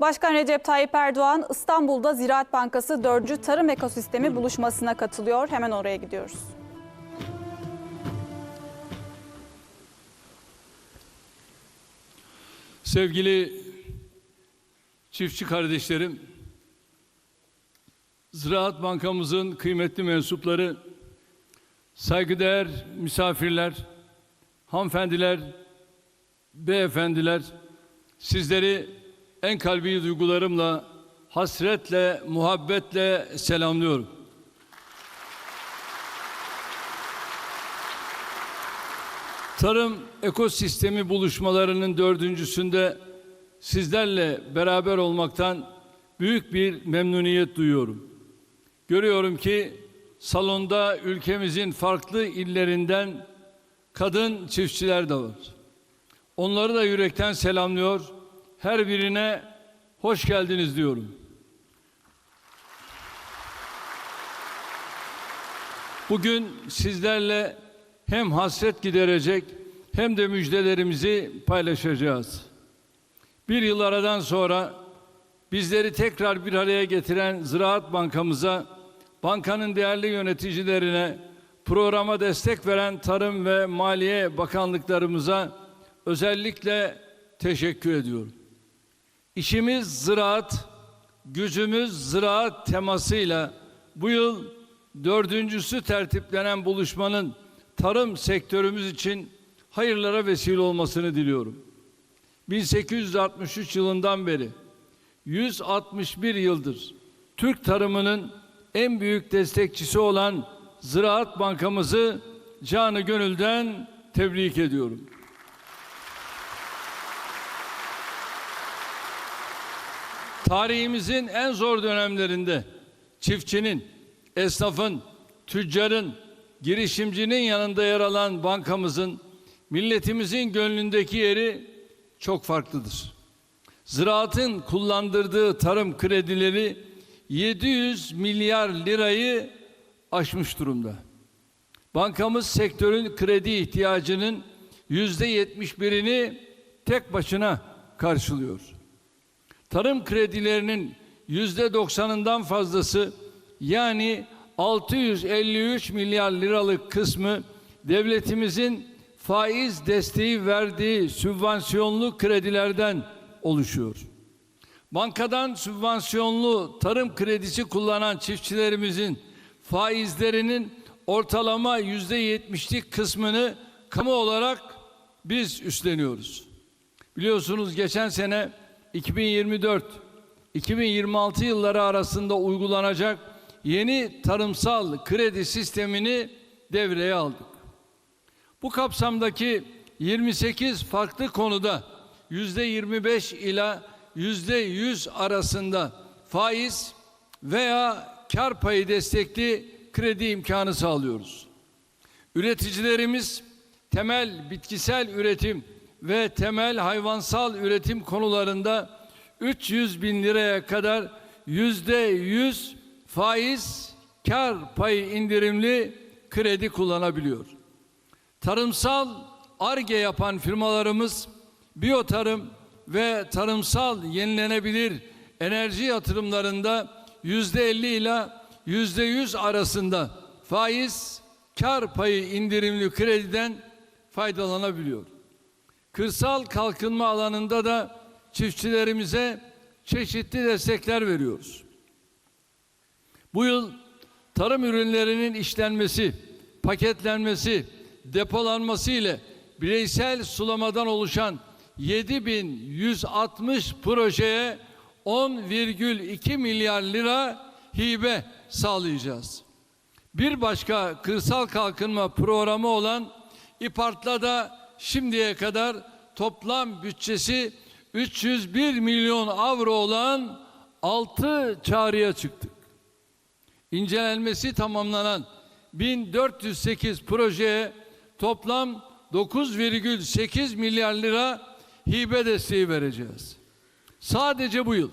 Başkan Recep Tayyip Erdoğan İstanbul'da Ziraat Bankası 4. Tarım Ekosistemi buluşmasına katılıyor. Hemen oraya gidiyoruz. Sevgili çiftçi kardeşlerim, Ziraat Bankamızın kıymetli mensupları, saygıdeğer misafirler, hanımefendiler, beyefendiler, sizleri en kalbi duygularımla, hasretle, muhabbetle selamlıyorum. Tarım ekosistemi buluşmalarının dördüncüsünde sizlerle beraber olmaktan büyük bir memnuniyet duyuyorum. Görüyorum ki salonda ülkemizin farklı illerinden kadın çiftçiler de var. Onları da yürekten selamlıyor. Her birine hoş geldiniz diyorum. Bugün sizlerle hem hasret giderecek hem de müjdelerimizi paylaşacağız. Bir yıl aradan sonra bizleri tekrar bir araya getiren Ziraat Bankamıza, bankanın değerli yöneticilerine, programa destek veren Tarım ve Maliye Bakanlıklarımıza özellikle teşekkür ediyorum. İşimiz ziraat, gücümüz ziraat temasıyla bu yıl dördüncüsü tertiplenen buluşmanın tarım sektörümüz için hayırlara vesile olmasını diliyorum. 1863 yılından beri 161 yıldır Türk tarımının en büyük destekçisi olan Ziraat Bankamızı canı gönülden tebrik ediyorum. Tarihimizin en zor dönemlerinde çiftçinin, esnafın, tüccarın, girişimcinin yanında yer alan bankamızın milletimizin gönlündeki yeri çok farklıdır. Ziraatın kullandırdığı tarım kredileri 700 milyar lirayı aşmış durumda. Bankamız sektörün kredi ihtiyacının yüzde yetmiş birini tek başına karşılıyor. Tarım kredilerinin yüzde doksanından fazlası yani 653 milyar liralık kısmı devletimizin faiz desteği verdiği sübvansiyonlu kredilerden oluşuyor. Bankadan sübvansiyonlu tarım kredisi kullanan çiftçilerimizin faizlerinin ortalama yüzde yetmişlik kısmını kamu olarak biz üstleniyoruz. Biliyorsunuz geçen sene 2024-2026 yılları arasında uygulanacak yeni tarımsal kredi sistemini devreye aldık. Bu kapsamdaki 28 farklı konuda yüzde 25 ila yüzde 100 arasında faiz veya kar payı destekli kredi imkanı sağlıyoruz. Üreticilerimiz temel bitkisel üretim ve temel hayvansal üretim konularında 300 bin liraya kadar yüzde 100 faiz kar payı indirimli kredi kullanabiliyor. Tarımsal ARGE yapan firmalarımız biyotarım ve tarımsal yenilenebilir enerji yatırımlarında yüzde 50 ile yüzde 100 arasında faiz kar payı indirimli krediden faydalanabiliyor. Kırsal kalkınma alanında da çiftçilerimize çeşitli destekler veriyoruz. Bu yıl tarım ürünlerinin işlenmesi, paketlenmesi, depolanması ile bireysel sulamadan oluşan 7160 projeye 10,2 milyar lira hibe sağlayacağız. Bir başka kırsal kalkınma programı olan İPART'la da şimdiye kadar toplam bütçesi 301 milyon avro olan 6 çağrıya çıktık. İncelenmesi tamamlanan 1408 projeye toplam 9,8 milyar lira hibe desteği vereceğiz. Sadece bu yıl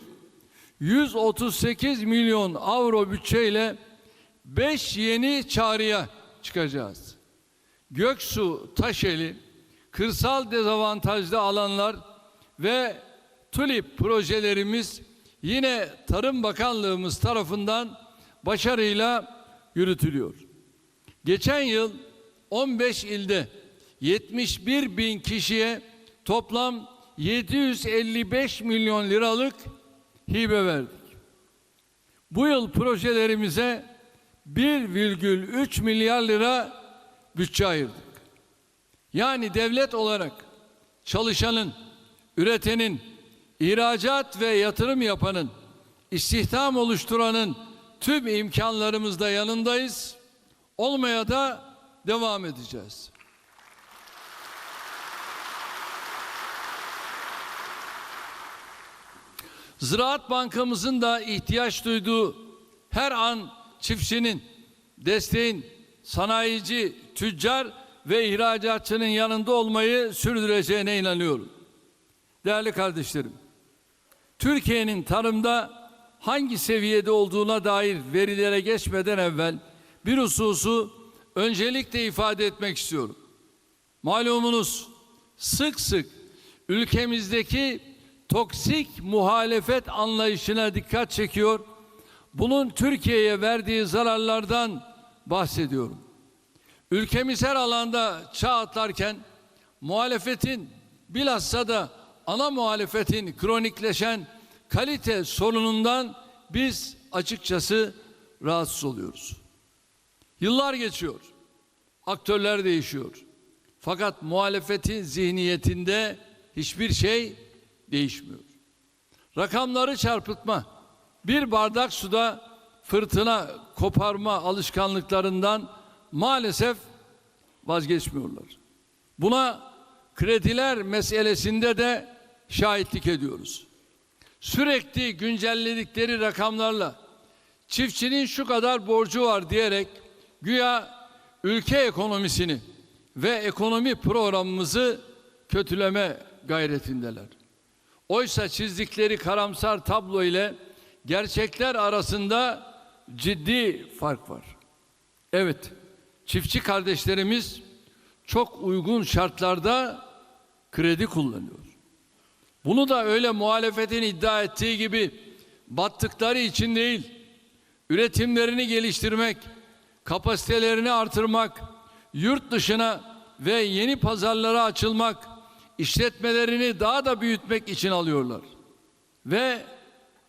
138 milyon avro bütçeyle 5 yeni çağrıya çıkacağız. Göksu, Taşeli, kırsal dezavantajlı alanlar ve TULIP projelerimiz yine Tarım Bakanlığımız tarafından başarıyla yürütülüyor. Geçen yıl 15 ilde 71 bin kişiye toplam 755 milyon liralık hibe verdik. Bu yıl projelerimize 1,3 milyar lira bütçe ayırdık. Yani devlet olarak çalışanın, üretenin, ihracat ve yatırım yapanın, istihdam oluşturanın tüm imkanlarımızda yanındayız. Olmaya da devam edeceğiz. Ziraat Bankamızın da ihtiyaç duyduğu her an çiftçinin, desteğin, sanayici, tüccar ve ihracatçının yanında olmayı sürdüreceğine inanıyorum. Değerli kardeşlerim, Türkiye'nin tarımda hangi seviyede olduğuna dair verilere geçmeden evvel bir hususu öncelikle ifade etmek istiyorum. Malumunuz sık sık ülkemizdeki toksik muhalefet anlayışına dikkat çekiyor. Bunun Türkiye'ye verdiği zararlardan bahsediyorum. Ülkemiz her alanda çağ atlarken muhalefetin bilhassa da ana muhalefetin kronikleşen kalite sorunundan biz açıkçası rahatsız oluyoruz. Yıllar geçiyor. Aktörler değişiyor. Fakat muhalefetin zihniyetinde hiçbir şey değişmiyor. Rakamları çarpıtma, bir bardak suda fırtına koparma alışkanlıklarından maalesef vazgeçmiyorlar. Buna krediler meselesinde de şahitlik ediyoruz. Sürekli güncelledikleri rakamlarla çiftçinin şu kadar borcu var diyerek güya ülke ekonomisini ve ekonomi programımızı kötüleme gayretindeler. Oysa çizdikleri karamsar tablo ile gerçekler arasında ciddi fark var. Evet, çiftçi kardeşlerimiz çok uygun şartlarda kredi kullanıyor. Bunu da öyle muhalefetin iddia ettiği gibi battıkları için değil, üretimlerini geliştirmek, kapasitelerini artırmak, yurt dışına ve yeni pazarlara açılmak, işletmelerini daha da büyütmek için alıyorlar. Ve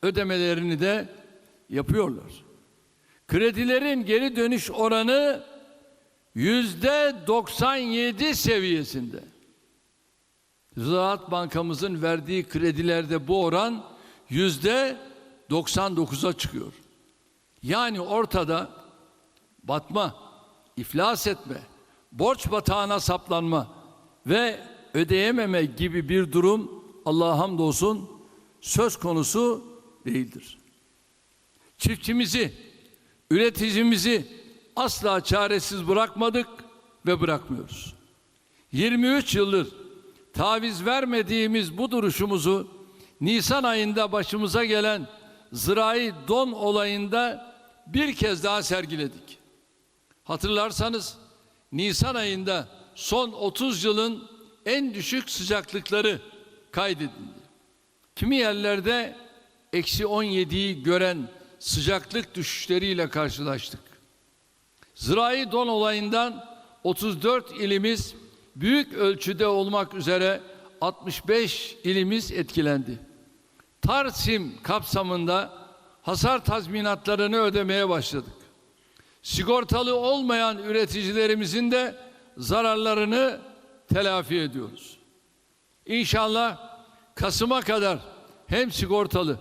ödemelerini de yapıyorlar. Kredilerin geri dönüş oranı yüzde 97 seviyesinde. Ziraat Bankamızın verdiği kredilerde bu oran yüzde 99'a çıkıyor. Yani ortada batma, iflas etme, borç batağına saplanma ve ödeyememe gibi bir durum Allah'a hamdolsun söz konusu değildir. Çiftçimizi, üreticimizi asla çaresiz bırakmadık ve bırakmıyoruz. 23 yıldır taviz vermediğimiz bu duruşumuzu Nisan ayında başımıza gelen zirai don olayında bir kez daha sergiledik. Hatırlarsanız Nisan ayında son 30 yılın en düşük sıcaklıkları kaydedildi. Kimi yerlerde eksi 17'yi gören sıcaklık düşüşleriyle karşılaştık. Zirai don olayından 34 ilimiz büyük ölçüde olmak üzere 65 ilimiz etkilendi. Tarsim kapsamında hasar tazminatlarını ödemeye başladık. Sigortalı olmayan üreticilerimizin de zararlarını telafi ediyoruz. İnşallah Kasım'a kadar hem sigortalı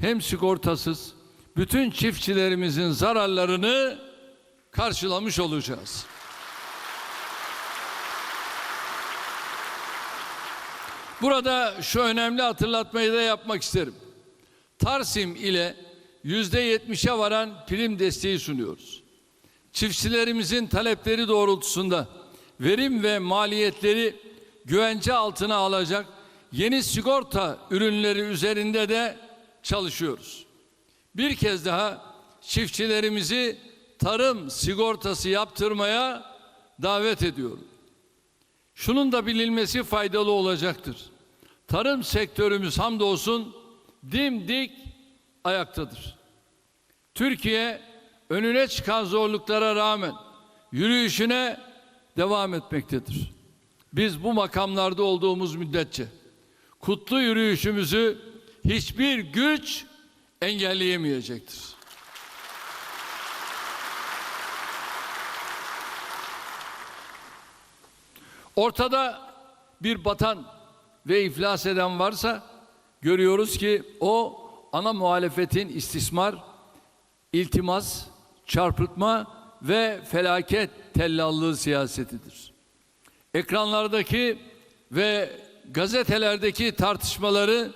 hem sigortasız bütün çiftçilerimizin zararlarını karşılamış olacağız. Burada şu önemli hatırlatmayı da yapmak isterim. Tarsim ile yüzde yetmişe varan prim desteği sunuyoruz. Çiftçilerimizin talepleri doğrultusunda verim ve maliyetleri güvence altına alacak yeni sigorta ürünleri üzerinde de çalışıyoruz. Bir kez daha çiftçilerimizi tarım sigortası yaptırmaya davet ediyorum. Şunun da bilinmesi faydalı olacaktır. tarım sektörümüz hamdolsun dimdik ayaktadır. Türkiye önüne çıkan zorluklara rağmen yürüyüşüne devam etmektedir. Biz bu makamlarda olduğumuz müddetçe kutlu yürüyüşümüzü hiçbir güç engelleyemeyecektir. Ortada bir batan ve iflas eden varsa görüyoruz ki o ana muhalefetin istismar, iltimas, çarpıtma ve felaket tellallığı siyasetidir. Ekranlardaki ve gazetelerdeki tartışmaları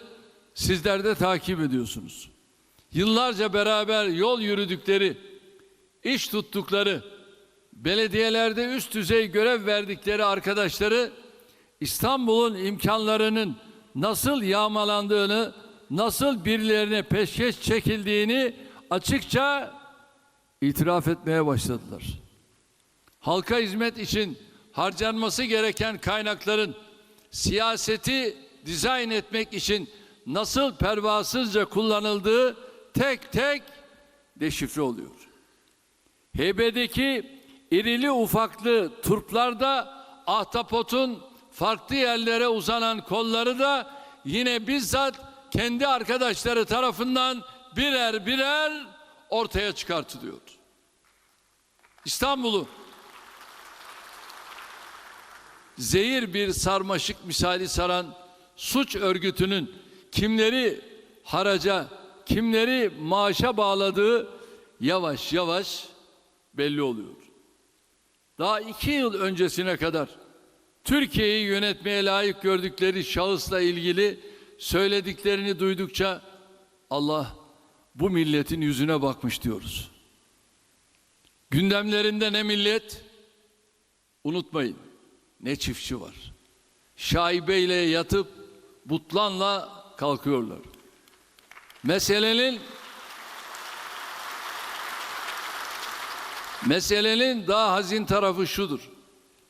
sizler de takip ediyorsunuz. Yıllarca beraber yol yürüdükleri, iş tuttukları, belediyelerde üst düzey görev verdikleri arkadaşları İstanbul'un imkanlarının nasıl yağmalandığını, nasıl birilerine peşkeş çekildiğini açıkça itiraf etmeye başladılar. Halka hizmet için harcanması gereken kaynakların siyaseti dizayn etmek için nasıl pervasızca kullanıldığı tek tek deşifre oluyor. Heybedeki irili ufaklı turplarda ahtapotun farklı yerlere uzanan kolları da yine bizzat kendi arkadaşları tarafından birer birer ortaya çıkartılıyor. İstanbul'u zehir bir sarmaşık misali saran suç örgütünün kimleri haraca, kimleri maaşa bağladığı yavaş yavaş belli oluyor. Daha iki yıl öncesine kadar Türkiye'yi yönetmeye layık gördükleri şahısla ilgili söylediklerini duydukça Allah bu milletin yüzüne bakmış diyoruz. Gündemlerinde ne millet? Unutmayın ne çiftçi var. Şaibeyle yatıp butlanla kalkıyorlar. Meselenin Meselenin daha hazin tarafı şudur.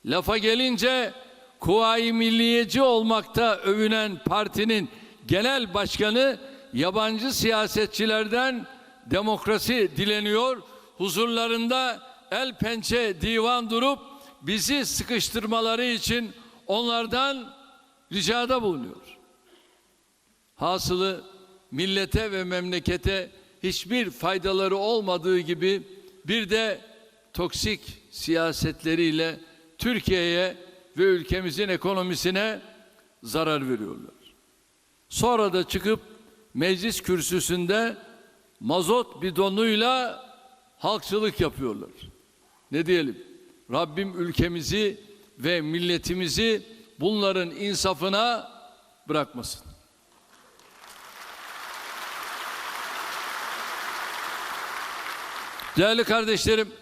Lafa gelince Kuvayi Milliyeci olmakta övünen partinin genel başkanı yabancı siyasetçilerden demokrasi dileniyor. Huzurlarında el pençe divan durup bizi sıkıştırmaları için onlardan ricada bulunuyor. Hasılı millete ve memlekete hiçbir faydaları olmadığı gibi bir de toksik siyasetleriyle Türkiye'ye ve ülkemizin ekonomisine zarar veriyorlar. Sonra da çıkıp meclis kürsüsünde mazot bidonuyla halkçılık yapıyorlar. Ne diyelim? Rabbim ülkemizi ve milletimizi bunların insafına bırakmasın. Değerli kardeşlerim,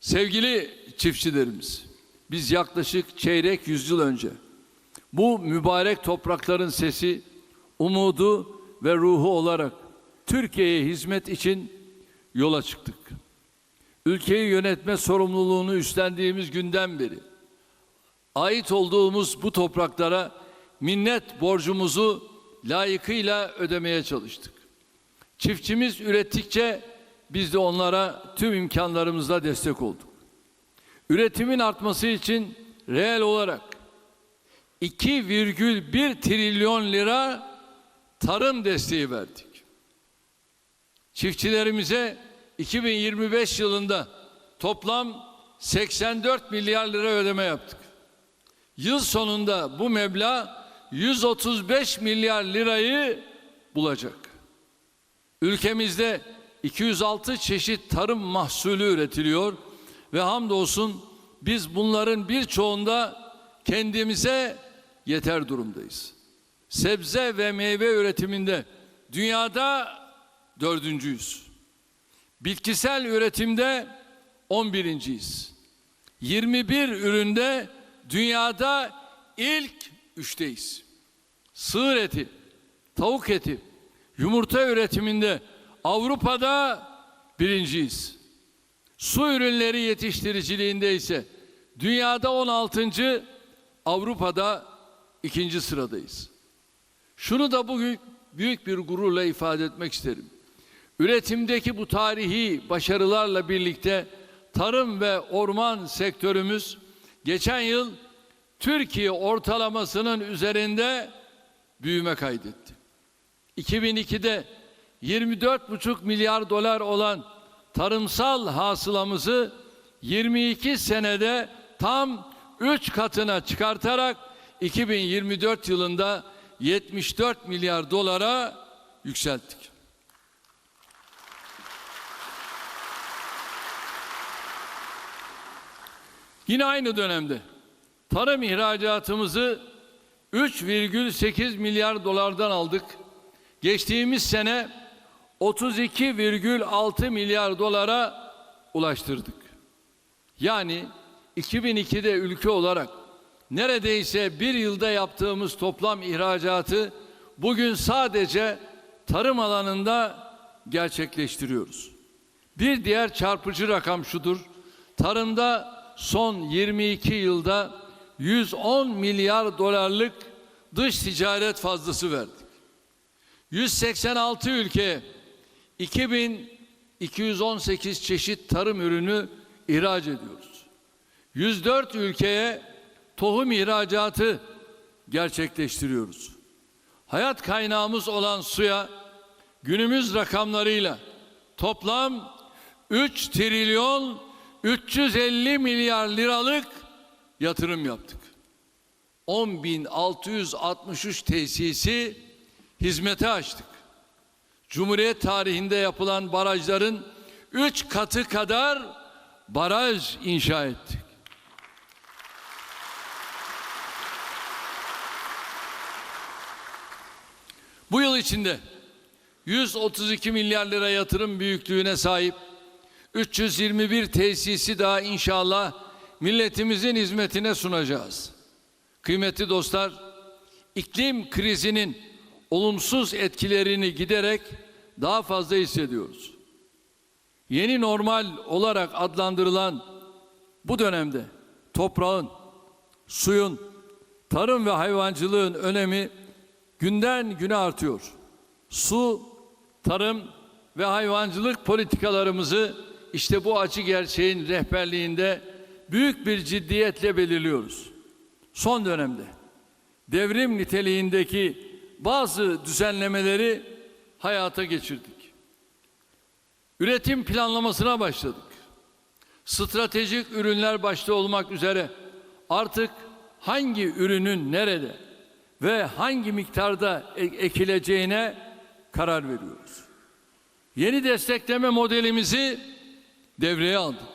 sevgili çiftçilerimiz, biz yaklaşık çeyrek yüzyıl önce bu mübarek toprakların sesi, umudu ve ruhu olarak Türkiye'ye hizmet için yola çıktık. Ülkeyi yönetme sorumluluğunu üstlendiğimiz günden beri ait olduğumuz bu topraklara minnet borcumuzu layıkıyla ödemeye çalıştık. Çiftçimiz ürettikçe biz de onlara tüm imkanlarımızla destek olduk. Üretimin artması için reel olarak 2,1 trilyon lira tarım desteği verdik. Çiftçilerimize 2025 yılında toplam 84 milyar lira ödeme yaptık. Yıl sonunda bu meblağ 135 milyar lirayı bulacak. Ülkemizde 206 çeşit tarım mahsulü üretiliyor ve hamdolsun biz bunların birçoğunda kendimize yeter durumdayız. Sebze ve meyve üretiminde dünyada dördüncüyüz. Bitkisel üretimde 11.yiz. 21 üründe dünyada ilk üçteyiz. Sığır eti, tavuk eti, yumurta üretiminde Avrupa'da birinciyiz. Su ürünleri yetiştiriciliğinde ise dünyada 16. Avrupa'da ikinci sıradayız. Şunu da bugün büyük bir gururla ifade etmek isterim. Üretimdeki bu tarihi başarılarla birlikte tarım ve orman sektörümüz geçen yıl Türkiye ortalamasının üzerinde büyüme kaydetti. 2002'de 24,5 milyar dolar olan tarımsal hasılamızı 22 senede tam 3 katına çıkartarak 2024 yılında 74 milyar dolara yükselttik. Yine aynı dönemde tarım ihracatımızı 3,8 milyar dolardan aldık. Geçtiğimiz sene 32,6 milyar dolara ulaştırdık. Yani 2002'de ülke olarak neredeyse bir yılda yaptığımız toplam ihracatı bugün sadece tarım alanında gerçekleştiriyoruz. Bir diğer çarpıcı rakam şudur. Tarımda son 22 yılda 110 milyar dolarlık dış ticaret fazlası verdik. 186 ülkeye 2218 çeşit tarım ürünü ihraç ediyoruz. 104 ülkeye tohum ihracatı gerçekleştiriyoruz. Hayat kaynağımız olan suya günümüz rakamlarıyla toplam 3 trilyon 350 milyar liralık yatırım yaptık. 10.663 tesisi hizmete açtık. Cumhuriyet tarihinde yapılan barajların 3 katı kadar baraj inşa ettik. Bu yıl içinde 132 milyar lira yatırım büyüklüğüne sahip 321 tesisi daha inşallah milletimizin hizmetine sunacağız. Kıymetli dostlar, iklim krizinin olumsuz etkilerini giderek daha fazla hissediyoruz. Yeni normal olarak adlandırılan bu dönemde toprağın, suyun, tarım ve hayvancılığın önemi günden güne artıyor. Su, tarım ve hayvancılık politikalarımızı işte bu acı gerçeğin rehberliğinde büyük bir ciddiyetle belirliyoruz. Son dönemde devrim niteliğindeki bazı düzenlemeleri hayata geçirdik. Üretim planlamasına başladık. Stratejik ürünler başta olmak üzere artık hangi ürünün nerede ve hangi miktarda e- ekileceğine karar veriyoruz. Yeni destekleme modelimizi devreye aldık.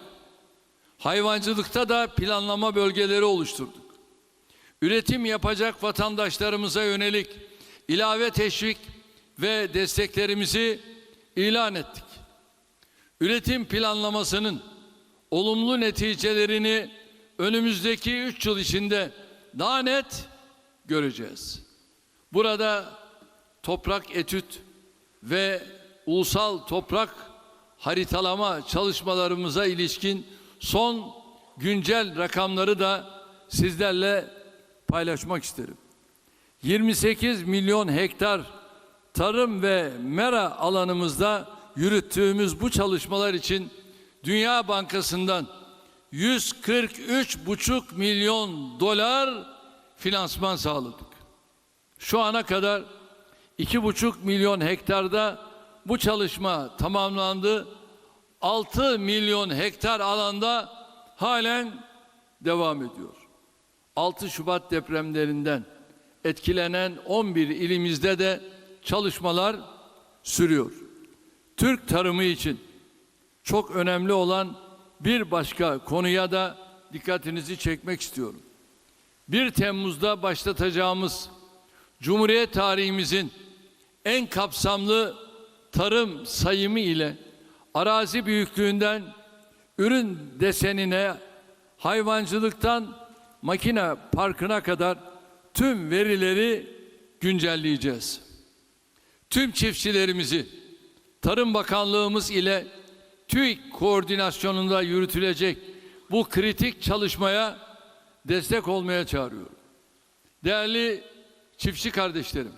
Hayvancılıkta da planlama bölgeleri oluşturduk. Üretim yapacak vatandaşlarımıza yönelik ilave teşvik ve desteklerimizi ilan ettik. Üretim planlamasının olumlu neticelerini önümüzdeki üç yıl içinde daha net göreceğiz. Burada toprak etüt ve ulusal toprak haritalama çalışmalarımıza ilişkin son güncel rakamları da sizlerle paylaşmak isterim. 28 milyon hektar tarım ve mera alanımızda yürüttüğümüz bu çalışmalar için Dünya Bankası'ndan 143,5 milyon dolar finansman sağladık. Şu ana kadar 2,5 milyon hektarda bu çalışma tamamlandı. 6 milyon hektar alanda halen devam ediyor. 6 Şubat depremlerinden etkilenen 11 ilimizde de çalışmalar sürüyor. Türk tarımı için çok önemli olan bir başka konuya da dikkatinizi çekmek istiyorum. 1 Temmuz'da başlatacağımız Cumhuriyet tarihimizin en kapsamlı tarım sayımı ile arazi büyüklüğünden ürün desenine, hayvancılıktan makine parkına kadar tüm verileri güncelleyeceğiz. Tüm çiftçilerimizi Tarım Bakanlığımız ile TÜİK koordinasyonunda yürütülecek bu kritik çalışmaya destek olmaya çağırıyorum. Değerli çiftçi kardeşlerim,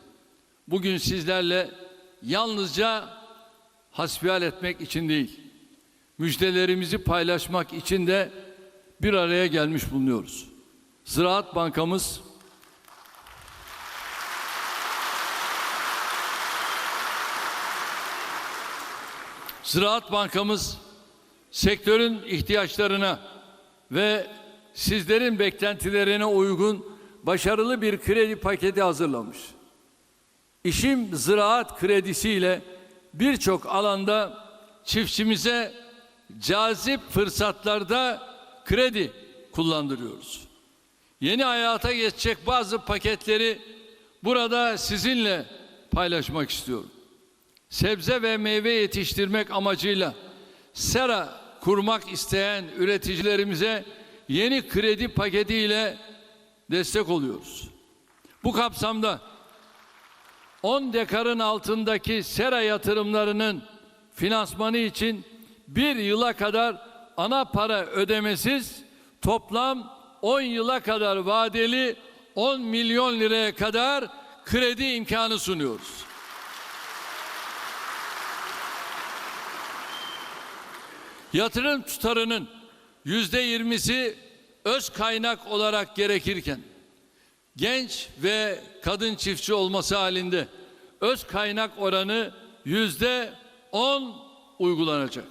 bugün sizlerle yalnızca hasbihal etmek için değil, müjdelerimizi paylaşmak için de bir araya gelmiş bulunuyoruz. Ziraat Bankamız Ziraat Bankamız sektörün ihtiyaçlarına ve sizlerin beklentilerine uygun başarılı bir kredi paketi hazırlamış. İşim ziraat kredisiyle birçok alanda çiftçimize cazip fırsatlarda kredi kullandırıyoruz. Yeni hayata geçecek bazı paketleri burada sizinle paylaşmak istiyorum. Sebze ve meyve yetiştirmek amacıyla sera kurmak isteyen üreticilerimize yeni kredi paketiyle destek oluyoruz. Bu kapsamda 10 dekarın altındaki sera yatırımlarının finansmanı için bir yıla kadar ana para ödemesiz toplam 10 yıla kadar vadeli 10 milyon liraya kadar kredi imkanı sunuyoruz. Yatırım tutarının yüzde yirmisi öz kaynak olarak gerekirken genç ve kadın çiftçi olması halinde öz kaynak oranı yüzde on uygulanacak.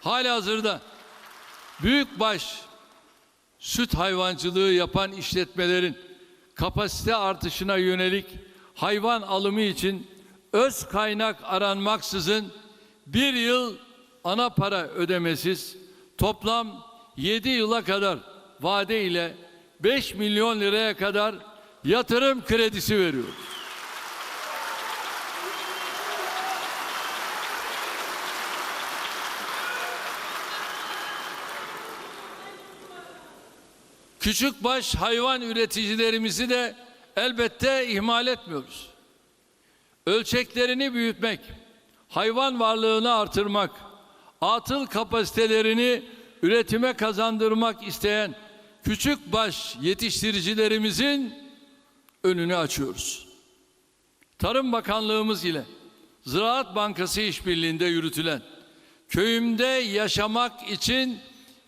Halihazırda büyükbaş süt hayvancılığı yapan işletmelerin kapasite artışına yönelik hayvan alımı için öz kaynak aranmaksızın bir yıl ana para ödemesiz toplam 7 yıla kadar vade ile 5 milyon liraya kadar yatırım kredisi veriyoruz. Küçükbaş hayvan üreticilerimizi de elbette ihmal etmiyoruz. Ölçeklerini büyütmek, hayvan varlığını artırmak, atıl kapasitelerini üretime kazandırmak isteyen küçükbaş yetiştiricilerimizin önünü açıyoruz. Tarım Bakanlığımız ile Ziraat Bankası işbirliğinde yürütülen köyümde yaşamak için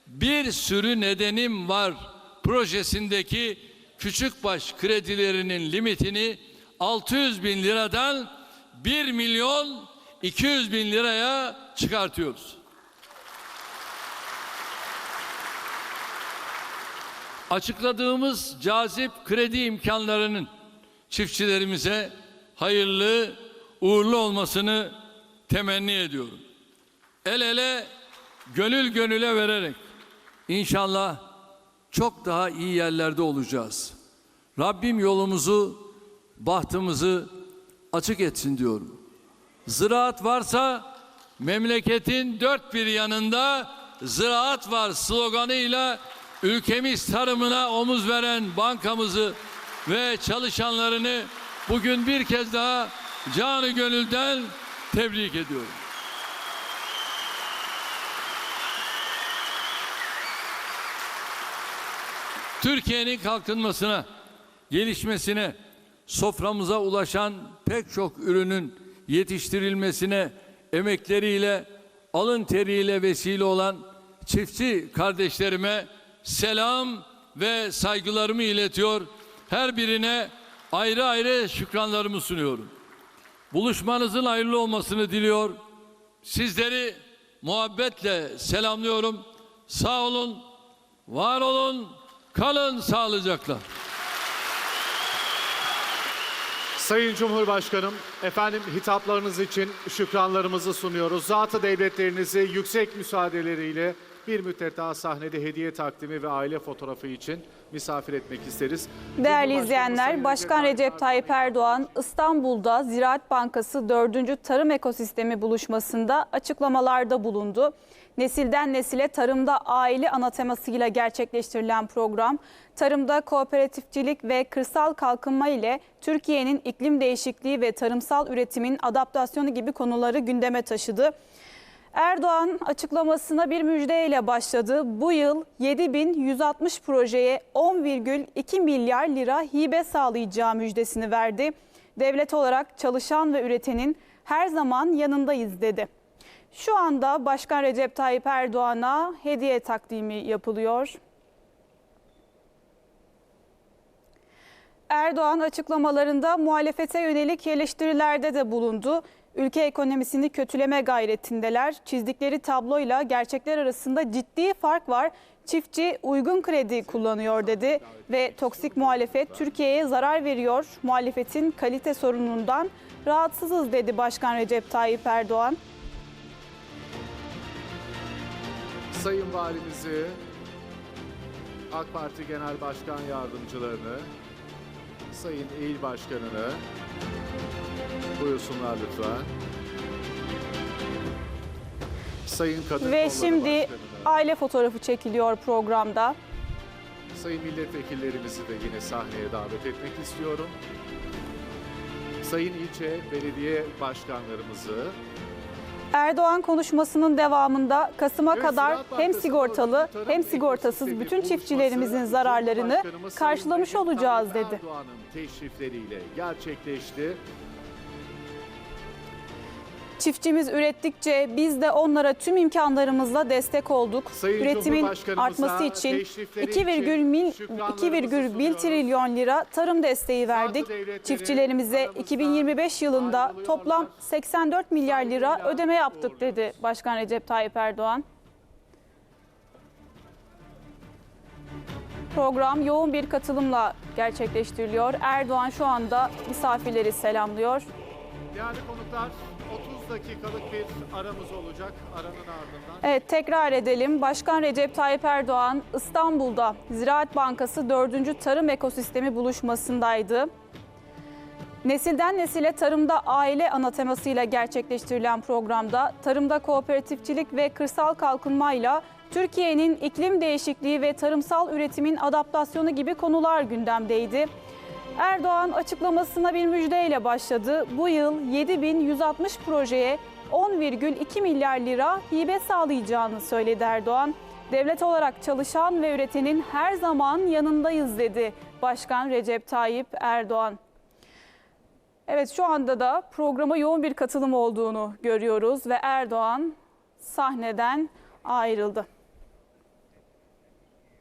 bir sürü nedenim var projesindeki küçükbaş kredilerinin limitini 600 bin liradan 1 milyon 200 bin liraya çıkartıyoruz. Açıkladığımız cazip kredi imkanlarının çiftçilerimize hayırlı, uğurlu olmasını temenni ediyorum. El ele, gönül gönüle vererek inşallah çok daha iyi yerlerde olacağız. Rabbim yolumuzu, bahtımızı açık etsin diyorum. Ziraat varsa memleketin dört bir yanında ziraat var sloganıyla ülkemiz tarımına omuz veren bankamızı ve çalışanlarını bugün bir kez daha canı gönülden tebrik ediyorum. Türkiye'nin kalkınmasına, gelişmesine, soframıza ulaşan pek çok ürünün yetiştirilmesine emekleriyle, alın teriyle vesile olan çiftçi kardeşlerime selam ve saygılarımı iletiyor. Her birine ayrı ayrı şükranlarımı sunuyorum. Buluşmanızın hayırlı olmasını diliyor. Sizleri muhabbetle selamlıyorum. Sağ olun, var olun, kalın sağlıcakla. Sayın Cumhurbaşkanım, efendim hitaplarınız için şükranlarımızı sunuyoruz. Zatı devletlerinizi yüksek müsaadeleriyle bir müddet daha sahnede hediye takdimi ve aile fotoğrafı için misafir etmek isteriz. Değerli izleyenler, Başkan Recep Tayyip Erdoğan İstanbul'da Ziraat Bankası 4. Tarım Ekosistemi buluşmasında açıklamalarda bulundu. Nesilden nesile tarımda aile ana temasıyla gerçekleştirilen program, tarımda kooperatifçilik ve kırsal kalkınma ile Türkiye'nin iklim değişikliği ve tarımsal üretimin adaptasyonu gibi konuları gündeme taşıdı. Erdoğan açıklamasına bir müjdeyle başladı. Bu yıl 7160 projeye 10,2 milyar lira hibe sağlayacağı müjdesini verdi. Devlet olarak çalışan ve üretenin her zaman yanındayız dedi. Şu anda Başkan Recep Tayyip Erdoğan'a hediye takdimi yapılıyor. Erdoğan açıklamalarında muhalefete yönelik eleştirilerde de bulundu. Ülke ekonomisini kötüleme gayretindeler. Çizdikleri tabloyla gerçekler arasında ciddi fark var. Çiftçi uygun kredi kullanıyor dedi ve toksik muhalefet Türkiye'ye zarar veriyor. Muhalefetin kalite sorunundan rahatsızız dedi Başkan Recep Tayyip Erdoğan. Sayın Valimizi, AK Parti Genel Başkan Yardımcılarını, Sayın İl Başkanını buyursunlar lütfen. Sayın Kadın Ve Kolları şimdi aile fotoğrafı çekiliyor programda. Sayın milletvekillerimizi de yine sahneye davet etmek istiyorum. Sayın ilçe belediye başkanlarımızı, Erdoğan konuşmasının devamında Kasım'a Evet, kadar Ziraat hem sigortalı Tarım hem sigortasız bütün çiftçilerimizin zararlarını Cumhurbaşkanımız Sayın karşılamış Recep olacağız dedi. Erdoğan'ın teşrifleriyle gerçekleşti. Çiftçimiz ürettikçe biz de onlara tüm imkanlarımızla destek olduk. Sayın Üretimin artması için teşrifleri 2,1 için şükranlarımızı 2,1 sunuyoruz. trilyon lira tarım desteği verdik. Çiftçilerimize aramızda 2025 yılında toplam 84 milyar lira ödeme yaptık dedi Başkan Recep Tayyip Erdoğan. Program yoğun bir katılımla gerçekleştiriliyor. Erdoğan şu anda misafirleri selamlıyor. Değerli konuklar 30 dakikalık bir aramız olacak. Aranın ardından Evet tekrar edelim. Başkan Recep Tayyip Erdoğan İstanbul'da Ziraat Bankası 4. Tarım Ekosistemi buluşmasındaydı. Nesilden nesile tarımda aile ana temasıyla gerçekleştirilen programda tarımda kooperatifçilik ve kırsal kalkınmayla Türkiye'nin iklim değişikliği ve tarımsal üretimin adaptasyonu gibi konular gündemdeydi. Erdoğan açıklamasına bir müjdeyle başladı. Bu yıl 7160 projeye 10,2 milyar lira hibe sağlayacağını söyledi Erdoğan. Devlet olarak çalışan ve üretenin her zaman yanındayız dedi Başkan Recep Tayyip Erdoğan. Evet şu anda da programa yoğun bir katılım olduğunu görüyoruz ve Erdoğan sahneden ayrıldı.